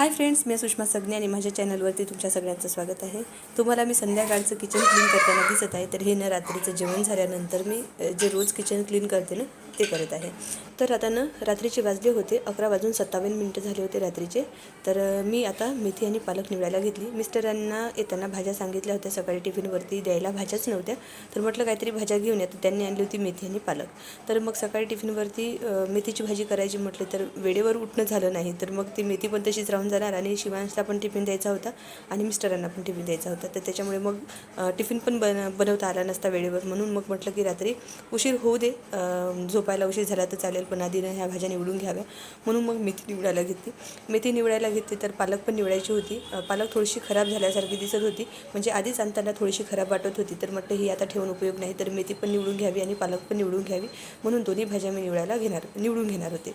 Hi friends मी सुषमा सगने आणि माझ्या चॅनलवरती तुमच्या सगळ्यांचं स्वागत आहे. तुम्हाला मी संध्याकाळचं किचन क्लीन करताना दिसत आहे तर हे न रात्रीचं जेवण झाल्यानंतर मी जे रोज किचन क्लीन करते ना ते करत आहे. तर आता ना रात्रीचे वाजले होते अकरा वाजून सत्तावन्न मिनटं झाले होते रात्रीचे. तर मी आता मेथी आणि पालक निवडायला घेतली. मिस्टरांना येताना भाज्या सांगितल्या होत्या सकाळी टिफिनवरती द्यायला भाज्याच नव्हत्या. तर म्हटलं काहीतरी भाज्या घेऊन या तर त्यांनी आणली होती मेथी आणि पालक. तर मग सकाळी टिफिनवरती मेथीची भाजी करायची म्हटली तर वेळेवर उठणं झालं नाही. तर मग ती मेथी पण तशीच राहून जाणार आणि शिवांशला पण टिफिन द्यायचा होता आणि मिस्टरांना पण टिफिन द्यायचा होता. तर त्याच्यामुळे मग टिफिन पण बन बनवता आला नसता वेळेवर. म्हणून मग म्हटलं की रात्री उशीर होऊ दे झोपायला उशीर झाला तर चालेल पण आधी ह्या भाज्या निवडून घ्याव्या. म्हणून मग मेथी निवडायला घेतली. मेथी निवडायला घेतली तर पालक पण निवडायची होती. पालक थोडीशी खराब झाल्यासारखी दिसत होती. म्हणजे आधीच आणताना थोडीशी खराब वाटत होती. तर म्हटलं ही आता ठेवून उपयोग नाही तर मेथी पण निवडून घ्यावी आणि पालक पण निवडून घ्यावी. म्हणून दोन्ही भाज्या मी निवडायला घेणार निवडून घेणार होते.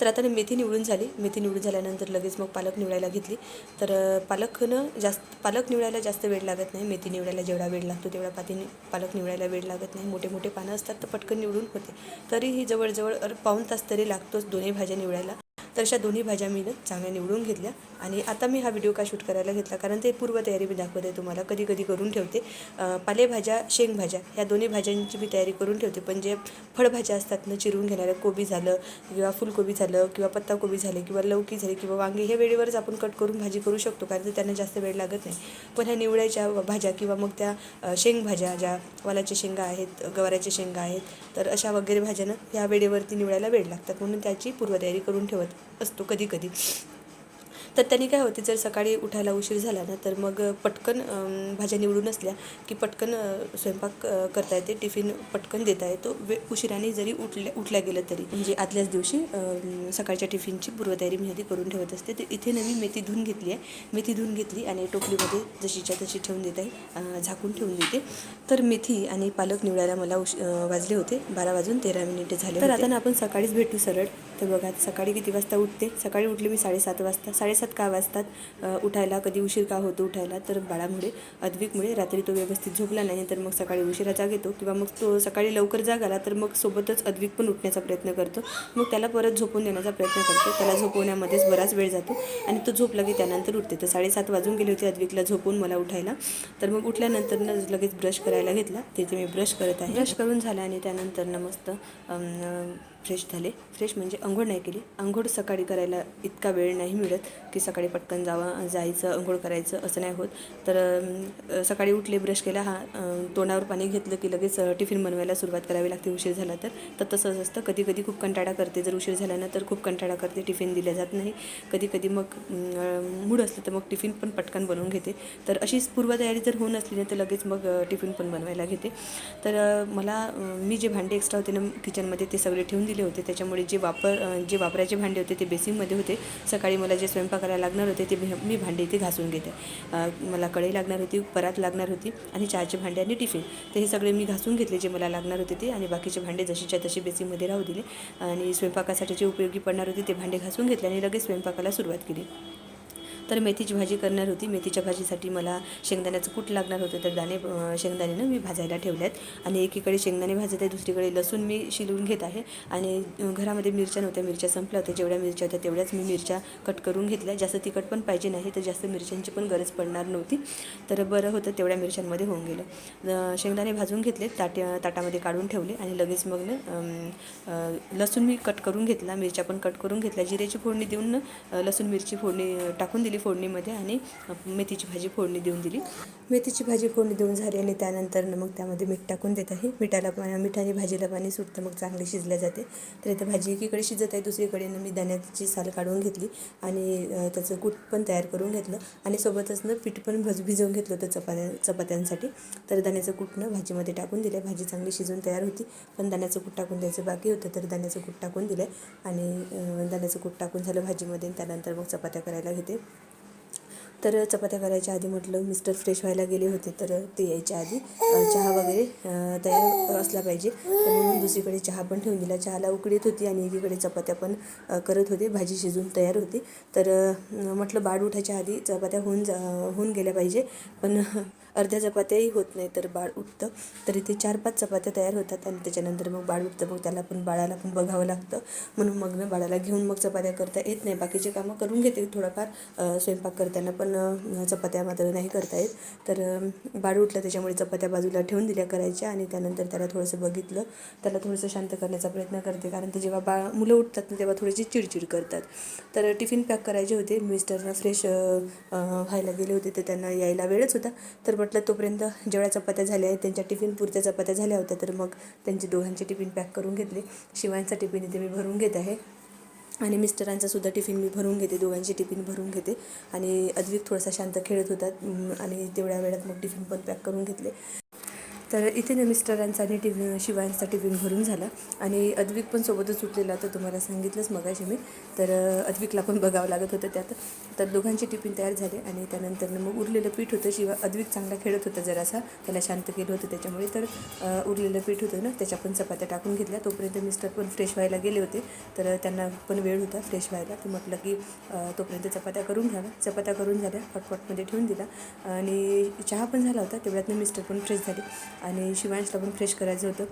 तर आता मेथी निवडून झाली. मेथी निवडून झाल्यानंतर लगेच मग पालक निवडायला घेतली. तर पालकनं जास्त पालक निवडायला जास्त वेळ लागत नाही. मेथी निवडायला जेवढा वेळ लागतो तेवढा पाती पालक निवडायला वेळ लागत नाही. मोठे मोठे पानं असतात तर पटकन निवडून होते. तरीही जवळजवळ अर- पाऊण तास तरी लागतोच दोन्ही भाज्या निवडायला. तर अशा दोन्ही भाज्या मी चांगल्या निवडून घेतल्या. आणि आता मी हा व्हिडिओ का शूट करायला घेतला? कारण ते पूर्वतयारी मी दाखवते तुम्हाला. कधी कधी करून ठेवते. पालेभाज्या शेंगभाज्या ह्या दोन्ही भाज्यांची मी तयारी करून ठेवते. पण जे फळभाज्या असतात ना चिरून घेणाऱ्या कोबी झालं किंवा फुलकोबी झालं किंवा पत्ताकोबी झाले किंवा लौकी झाली किंवा वांगे हे वेळेवरच आपण कट करून भाजी करू शकतो कारण त्यांना जास्त वेळ लागत नाही. पण ह्या निवडायच्या भाज्या किंवा मग त्या शेंगभाज्या ज्या वालाच्या शेंगा आहेत गवाराच्या शेंगा आहेत तर अशा वगैरे भाज्यानं ह्या वेळेवरती निवडायला वेळ लागतात. म्हणून त्याची पूर्वतयारी करून ठेवत असतो कधी कधी. तर त्यांनी काय होते जर सकाळी उठायला उशीर झाला ना तर मग पटकन भाज्या निवडून असल्या की पटकन स्वयंपाक करता येते टिफिन पटकन देता येतो वे उशिराने जरी उठल्या उठल्या गेलं तरी. म्हणजे आदल्याच दिवशी सकाळच्या टिफिनची पूर्वतयारी मी आधी करून ठेवत असते. तर इथे ना मी मेथी धुवून घेतली आहे. मेथी धुवून घेतली आणि टोपलीमध्ये जशीच्या तशी ठेवून देत आहे झाकून ठेवून देते. तर मेथी आणि पालक निवडायला मला उश वाजले होते बारा वाजून तेरा मिनिटे झाले तर आता ना आपण सकाळीच भेटू सरळ. तर बघा सकाळी किती वाजता उठते? सकाळी उठले मी साडेसात वाजता. साडेसात का वाजतात? उठायला कधी उशीर का होतो उठायला? तर बाळामुळे अद्विकमुळे रात्री तो व्यवस्थित झोपला नाही तर मग सकाळी उशिरा जाग येतो किंवा मग तो सकाळी लवकर जाग आला तर मग सोबतच अद्विक पण उठण्याचा प्रयत्न करतो. मग त्याला परत झोपून देण्याचा प्रयत्न करतो. त्याला झोपवण्यामध्येच बराच वेळ जातो आणि तो झोपला की त्यानंतर उठते. तर साडेसात वाजून गेले होते अद्विकला झोपून मला उठायला. तर मग उठल्यानंतर लगेच ब्रश करायला घेतला. तिथे मी ब्रश करत आहे. ब्रश करून झाला आणि त्यानंतर मस्त फ्रेश झाले. फ्रेश म्हणजे अंघोळ नाही केली. अंघोळ सकाळी करायला इतका वेळ नाही मिळत की सकाळी पटकन जावं जायचं अंघोळ करायचं असं नाही होत. तर सकाळी उठले ब्रश केला हा तोंडावर पाणी घेतलं की लगेच टिफिन बनवायला सुरुवात करावी लागते उशीर झाला तर. तर तसंच असतं. कधी कधी खूप कंटाळा करते. जर उशीर झाला ना तर खूप कंटाळा करते. टिफिन दिल्या जात नाही. कधी कधी मग मूड असलं तर मग टिफिन पण पटकन बनवून घेते. तर अशीच पूर्वतयारी जर होऊन असली ना तर लगेच मग टिफिन पण बनवायला घेते. तर मला मी जे भांडे एक्स्ट्रा होते ना किचनमध्ये ते सगळे ठेवून दिले. होते. त्याच्यामुळे जे वापर जे वापरायचे भांडे होते ते बेसिनमध्ये होते. सकाळी मला जे स्वयंपाकाला लागणार होते ते मी- मी भांडे इथे घासून घेते. मला कढई लागणार होती परात लागणार होती आणि चहाचे भांडे आणि टिफिन. तर हे सगळे मी घासून घेतले जे मला लागणार होते ते आणि बाकीचे भांडे जशीच्या तशी बेसिनमध्ये राहू दिले. आणि स्वयंपाकासाठी जे उपयोगी पडणार होते ते भांडे घासून घेतले आणि लगेच स्वयंपाकाला सुरुवात केली. तर मेथीची भाजी करणार होती. मेथीच्या भाजीसाठी मला शेंगदाण्याचं कूट लागणार होतं. तर दाणे शेंगदाण्यानं मी भाजायला ठेवल्यात. आणि एकीकडे शेंगदाणे भाजत आहे दुसरीकडे लसूण मी शिलून घेत आहे. आणि घरामध्ये मिरच्या नव्हत्या. मिरच्या संपल्या होत्या. जेवढ्या मिरच्या होत्या तेवढ्याच मी मिरच्या कट करून घेतल्या. जास्त तिखट पण पाहिजे नाही तर जास्त मिरच्यांची पण गरज पडणार नव्हती. तर बरं होतं तेवढ्या मिरच्यांमध्ये होऊन गेलं. शेंगदाणे भाजून घेतले ताट ताटामध्ये काढून ठेवले. आणि लगेच मग ना लसूण मी कट करून घेतला. मिरच्या पण कट करून घेतल्या. जिऱ्याची फोडणी देऊन लसूण मिरची फोडणी टाकून दिली. फोडणीमध्ये आणि मेथीची भाजी फोडणी देऊन दिली. मेथीची भाजी फोडणी देऊन झाली आणि त्यानंतर मग त्यामध्ये मीठ टाकून देत आहे. मिठाला पाणी मिठाने भाजीला पाणी सुटतं मग चांगली शिजल्या जाते. तर इथं भाजी एकीकडे शिजत आहे दुसरीकडे मी दाण्याची साल काढून घेतली आणि त्याचं कूट पण तयार करून घेतलं आणि सोबतच ना पीठ पण भज भिजवून घेतलं होतं चपात्या चपात्यांसाठी. तर दाण्याचं कूट ना भाजीमध्ये टाकून दिलं भाजी चांगली शिजून तयार होती पण दाण्याचं कूट टाकून द्यायचं बाकी होतं. तर दाण्याचं कूट टाकून दिलं आणि दाण्याचं कूट टाकून झालं भाजीमध्ये. त्यानंतर मग चपात्या करायला घेते. तर चपात्या करायच्या आधी म्हटलं मिस्टर फ्रेश व्हायला गेले होते तर ते यायच्या आधी चहा वगैरे तयार असला पाहिजे. तर म्हणून दुसरीकडे चहा पण ठेवून दिला. चहाला उकडीत होती आणि एकीकडे चपात्या पण करत होते. भाजी शिजून तयार होती. तर म्हटलं बाळ उठायच्या आधी चपात्या होऊन जा होऊन गेल्या पाहिजे. पण अर्ध्या चपात्याही होत नाही तर बाळ उठतं. तर इथे चार पाच चपात्या तयार होतात आणि त्याच्यानंतर मग बाळ उठतं. मग त्याला पण बाळाला पण बघावं लागतं. म्हणून मग मी बाळाला घेऊन मग चपात्या करता येत नाही. बाकीचे कामं करून घेते थोडंफार. स्वयंपाक करताना पण चपात्या मात्र नाही करता येत. तर बाळ उठलं त्याच्यामुळे चपात्या बाजूला ठेवून दिल्या करायच्या आणि त्यानंतर त्याला थोडंसं बघितलं. त्याला थोडंसं शांत करण्याचा प्रयत्न करते. कारण ते जेव्हा बाळ मुलं उठतात ना तेव्हा थोडीशी चिडचिड करतात. तर टिफिन पॅक करायचे होते. मिस्टरना फ्रेश व्हायला गेले होते तर त्यांना यायला वेळच होता. तर म्हटलं तोपर्यंत जेवढ्या चपात्या झाल्या आहेत त्यांच्या टिफिन पुरत्या चपात्या झाल्या होत्या तर मग त्यांचे दोघांचे टिफिन पॅक करून घेतले. शिवांचा टिफिन इथे मी भरून घेत आहे आणि मिस्टरांचा सुद्धा टिफिन मी भरून घेते दोघांचे टिफिन भरून घेते. आणि अद्विक थोडासा शांत खेळत होता आणि तेवढ्या वेळात मग टिफिन पण पॅक करून घेतले. तर इथे ना मिस्टरांचा आणि टिफिन शिवांचा टिफिन भरून झाला. आणि अद्विक पण सोबतच सुटलेला तर तुम्हाला सांगितलंच मगाशी मी. तर अद्विकला पण बघावं लागत होतं त्यात. तर दोघांचे टिफिन तयार झाले आणि त्यानंतर मग उरलेलं पीठ होतं. शिवा अद्विक चांगला खेळत होता जरासा. त्याला शांत केलं होतं त्याच्यामुळे. तर उरलेलं पीठ होतं ना त्याच्या पण चपात्या टाकून घेतल्या. तोपर्यंत मिस्टर पण फ्रेश व्हायला गेले होते. तर त्यांना पण वेळ होता फ्रेश व्हायला. तर म्हटलं की तोपर्यंत चपात्या करून घ्याव्या. चपात्या करून झाल्या. पटपटमध्ये ठेवून दिला आणि चहा पण झाला होता. तेवढ्यातनं मिस्टर पण फ्रेश झाले. आणि शिवांशला पण फ्रेश करायचं होतं.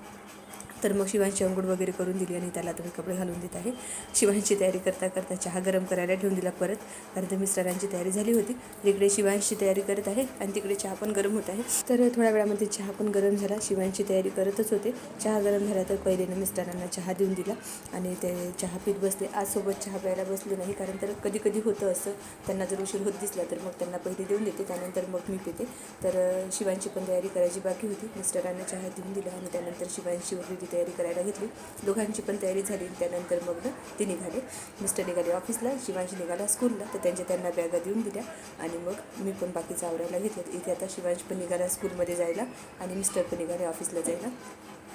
तर मग शिवांची अंघोळ वगैरे करून दिली आणि त्याला तुम्ही कपडे घालून देत आहे. शिवांची तयारी करता करता चहा गरम करायला ठेवून दिला परत. कारण तर मिस्टरांची तयारी झाली होती. तिकडे शिवांशी तयारी करत आहे आणि तिकडे चहा पण गरम होत आहे. तर थोड्या वेळामध्ये चहा पण गरम झाला. शिवांची तयारी करतच होते. चहा गरम झाला तर पहिले ना मिस्टरांना चहा देऊन दिला आणि ते चहा पीत बसले. आज सोबत चहा प्यायला बसले नाही. कारण तर कधी कधी होतं असं. त्यांना जर उशीर होत दिसला तर मग त्यांना पहिले देऊन देते. त्यानंतर मग मी पिते. तर शिवांची पण तयारी करायची बाकी होती. मिस्टरांना चहा देऊन दिला आणि त्यानंतर शिवांशी वगैरे तयारी करायला घेतली. दोघांची पण तयारी झाली. त्यानंतर मग ना ते निघाले. मिस्टर निघाले ऑफिसला शिवांशी निघाला स्कूलला तर त्यांच्या त्यांना बॅगा देऊन दिल्या. आणि मग मी पण बाकीचं आवरायला घेतलं. इथे आता शिवांश पण निघाला स्कूलमध्ये जायला. आणि मिस्टर पण निघाले ऑफिसला जायला.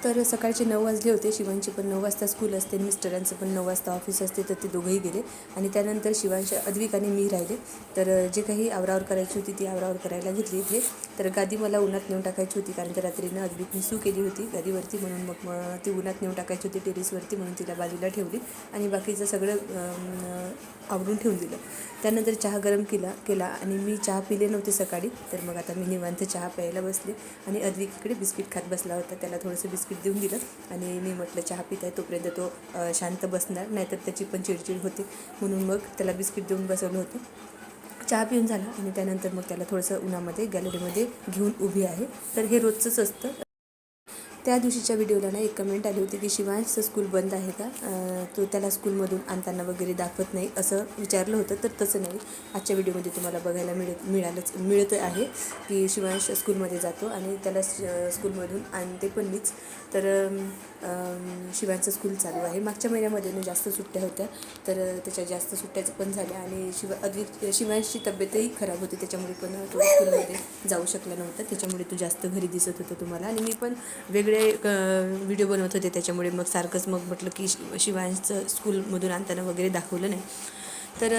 तर सकाळचे नऊ वाजले होते. शिवांची पण नऊ वाजता स्कूल असते. मिस्टरांचं पण नऊ वाजता ऑफिस असते. तर ते दोघंही गेले. आणि त्यानंतर शिवांच्या अद्विक आणि मी राहिले. तर जे काही आवरावर करायची होती ती आवरावर करायला घेतली इथे. तर गादी मला उन्हात नेऊन टाकायची होती. कारण तर रात्रीनं अद्विकने सू केली होती. गादीवरती म्हणून मग मग ती उन्हात नेऊन टाकायची होती. टेरेसवरती म्हणून तिला बाजूला ठेवली. आणि बाकीचं सगळं आवरून ठेवून दिलं. त्यानंतर चहा गरम केला केला. आणि मी चहा पिले नव्हते सकाळी. तर मग आता मी निवांत चहा प्यायला बसले. आणि अद्विक इकडे बिस्किट खात बसला होता. त्याला थोडंसं बिस्किट देऊन दिलं आणि मी म्हटलं चहा पित आहे तोपर्यंत तो शांत बसणार नाहीतर त्याची पण चिडचिड होते. म्हणून मग त्याला बिस्किट देऊन बसवलं होतं. चहा पिऊन झाला आणि त्यानंतर मग त्याला थोडंसं उन्हामध्ये गॅलरीमध्ये घेऊन उभी आहे. तर हे रोजचंच असतं. त्या दिवशीच्या व्हिडिओला ना एक कमेंट आली होती की शिवांशचं स्कूल बंद आहे का? तो त्याला स्कूलमधून आणताना वगैरे दाखवत नाही असं विचारलं होतं तर तसं नाही. आजच्या व्हिडिओमध्ये तुम्हाला बघायला मिळत मिळालंच मिळत आहे की शिवांश स्कूलमध्ये जातो आणि त्याला स्कूलमधून आणते पण मीच. तर शिवांचं स्कूल चालू आहे. मागच्या महिन्यामध्ये ना जास्त सुट्ट्या होत्या तर त्याच्या जास्त सुट्ट्याच पण झाल्या आणि शिवा अगदी शिवांशची तब्येतही खराब होती त्याच्यामुळे पण तो स्कूलमध्ये जाऊ शकला नव्हता. त्याच्यामुळे तो जास्त घरी दिसत होता तुम्हाला. आणि मी पण वेगळे व्हिडिओ बनवत होते. त्याच्यामुळे मग सारखंच मग म्हटलं की शिवांचं शिवांशचं स्कूलमधून आणताना वगैरे दाखवलं नाही. तर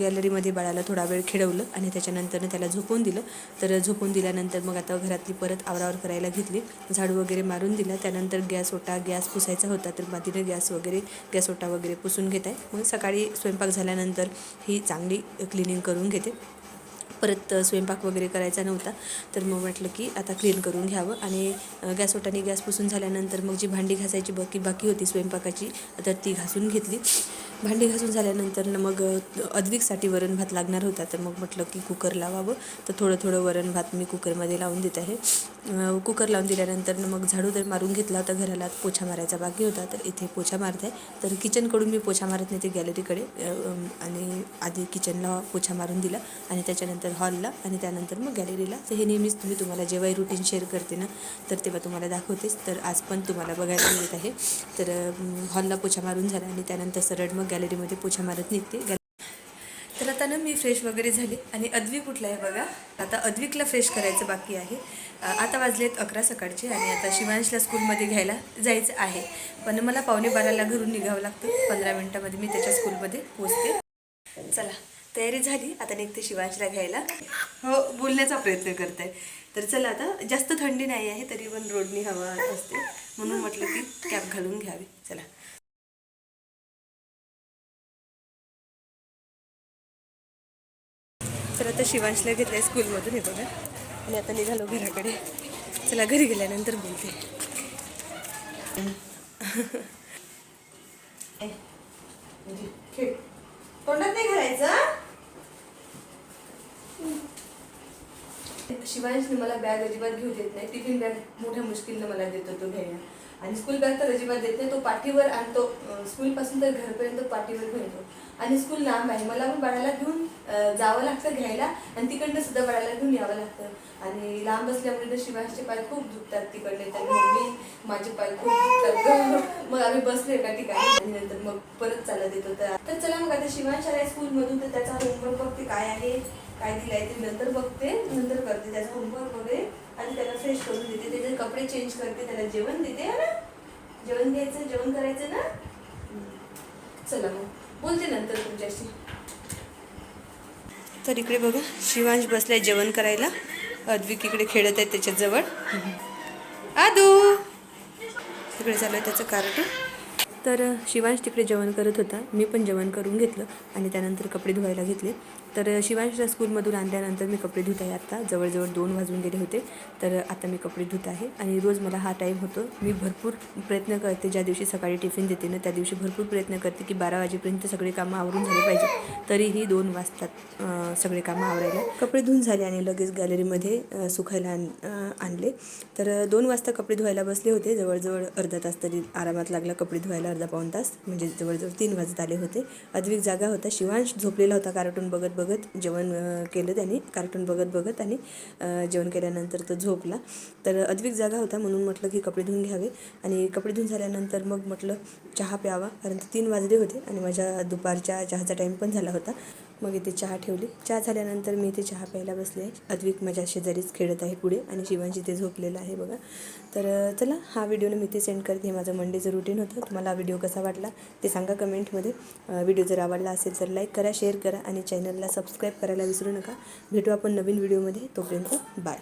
गॅलरीमध्ये बाळाला थोडा वेळ खेळवलं आणि त्याच्यानंतरनं त्याला झोपून दिलं. तर झोपून दिल्यानंतर मग आता घरातली परत आवरावर करायला घेतली. झाडू वगैरे मारून दिला. त्यानंतर गॅस ओटा गॅस पुसायचा होता. तर मातीनं गॅस वगैरे गॅस ओटा वगैरे पुसून घेत आहे. मग सकाळी स्वयंपाक झाल्यानंतर ही चांगली क्लिनिंग करून घेते. परत स्वयंपाक वगैरे करायचा नव्हता. तर मग म्हटलं की आता क्लीन करून घ्यावं. आणि गॅस ओटाने गॅस पुसून झाल्यानंतर मग जी भांडी घासायची बाकी बाकी होती स्वयंपाकाची तर ती घासून घेतली. भांडी घासून झाल्यानंतर न मग अद्विकसाठी वरण भात लागणार होता. तर मग म्हटलं की कुकर लावावं. तर थोडं थोडं वरण भात मी कुकरमध्ये लावून देत आहे. कुकर लावून दिल्यानंतर मग झाडू तर मारून घेतला होता घराला. पोछा मारायचा बाकी होता. तर इथे पोछा मारत आहे. तर किचनकडून मी पोछा मारत नाही ते गॅलरीकडे आणि आधी किचनला पोछा मारून दिला. आणि त्याच्यानंतर हॉलला आणि त्यानंतर मग गॅलरीला तर हे नेहमीच तुम्ही तुम्हाला जेव्हाही रुटीन शेअर करते ना तर तेव्हा तुम्हाला दाखवतेच. तर आज पण तुम्हाला बघायला मिळत आहे. तर हॉलला पोछा मारून झाला. आणि त्यानंतर सरळ मग गॅलरीमध्ये पोछा मारत निघते. तर आता ना मी फ्रेश वगैरे झाले. आणि अद्विक उठला आहे बघा? आता अद्विकला फ्रेश करायचं बाकी आहे. आता वाजलेत अकरा सकाळचे आणि आता शिवांशला स्कूलमध्ये घ्यायला जायचं आहे. पण मला पावणे बाराला घरून निघावं लागतं. पंधरा मिनटामध्ये मी त्याच्या स्कूलमध्ये पोचते चला तयारी झाली. आता निघते शिवांशला घ्यायला. हो बोलण्याचा प्रयत्न करते तर चला आता जास्त थंडी नाही आहे तरी पण रोडनी हवा असते. म्हणून म्हटलं की कॅब घालून घ्यावी. चला. तर आता शिवांशला घेतलंय स्कूलमधून हे बघा. आणि आता निघालो घराकडे. चला घरी गेल्यानंतर बोलते. तोंडात नाही घालायचं शिवांशने मला बॅग अजिबात घेऊ देत नाही. टिफिन बॅग मोठ्या मुश्किलनं मला देतो तो घ्यायला. आणि स्कूल बॅग तर अजिबात देत नाही. तो पाठीवर आणतो स्कूल पासून तर घरपर्यंत पाठीवर घेतो आणि स्कूल लांब आहे. मला पण बाळाला घेऊन जावं लागतं घ्यायला आणि तिकडनं सुद्धा बाळाला घेऊन यावं लागतं. आणि लांब असल्यामुळे तर शिवांशचे पाय खूप दुखतात तिकडले. तर मम्मी माझे पाय खूप दुखतात. मग आम्ही बसले एका ठिकाणी. आणि नंतर मग परत चालत येतो. तर तर चला मग आता शिवांश आलाय स्कूलमधून तर त्याचा होमवर्क बघते काय आहे काय दिलाय ते नंतर बघते. नंतर करते त्याचा होमवर्क वगैरे. आणि त्याला फ्रेश करून देते. त्याच्या कपडे चेंज करते त्याला जेवण देते ना? जेवण घ्यायचं जेवण करायचं ना? चला मग बोलते नंतर तुमच्याशी. तर इकडे बघा शिवांश बसलाय जेवण करायला. अद्विक इकडे खेळत आहे त्याच्याजवळ. आदू! तिकडे चालू आहे त्याचं कार्टून. तर शिवांश तिकडे जेवण करत होता. मी पण जेवण करून घेतलं आणि त्यानंतर कपडे धुवायला घेतले. तर शिवांश शिवांशला स्कूलमधून आणल्यानंतर मी कपडे धुत आहे आत्ता जवळजवळ दोन वाजून गेले होते तर आता मी कपडे धुत आहे. आणि रोज मला हा टाईम होतो. मी भरपूर प्रयत्न करते ज्या दिवशी सकाळी टिफिन देते ना त्या दिवशी भरपूर प्रयत्न करते की बारा वाजेपर्यंत सगळे कामं आवरून झाले पाहिजे तरीही दोन वाजतात सगळे कामं आवरायला. कपडे धुवून झाले आणि लगेच गॅलरीमध्ये सुखायला आण आणले. तर दोन वाजता कपडे धुवायला बसले होते. जवळजवळ अर्धा तास तरी आरामात लागला कपडे धुवायला अर्धा पाऊण तास. म्हणजे जवळजवळ तीन वाजत आले होते. अद्विक जागा होता. शिवांश झोपलेला होता कार्टून बघत बघत. बघत जेवण केलं त्याने कार्टून बघत बघत आणि जेवण केल्यानंतर तो झोपला. तर अद्विक जागा होता म्हणून म्हटलं की कपडे धुवून घ्यावे. आणि कपडे धुवून झाल्यानंतर मग म्हटलं चहा प्यावा कारण ते तीन वाजले होते आणि माझ्या दुपारच्या चहाचा टाईम पण झाला होता. मग इथे चहा ठेवली. चहा झाल्यानंतर मी इथे चहा प्यायला बसले अद्विक माझ्या शेजारीच खेळत आहे पुढे आणि शिवांशी ते झोपलेलं आहे बघा. तर चला हा व्हिडिओ मी इथे सेंड करते. हे माझं मंडेचं रुटीन होतं. तुम्हाला व्हिडिओ कसा वाटला ते सांगा कमेंटमध्ये. व्हिडिओ जर आवडला असेल तर लाईक करा शेअर करा आणि चॅनलला सबस्क्राईब करायला विसरू नका. भेटू आपण नवीन व्हिडिओमध्ये. तोपर्यंत बाय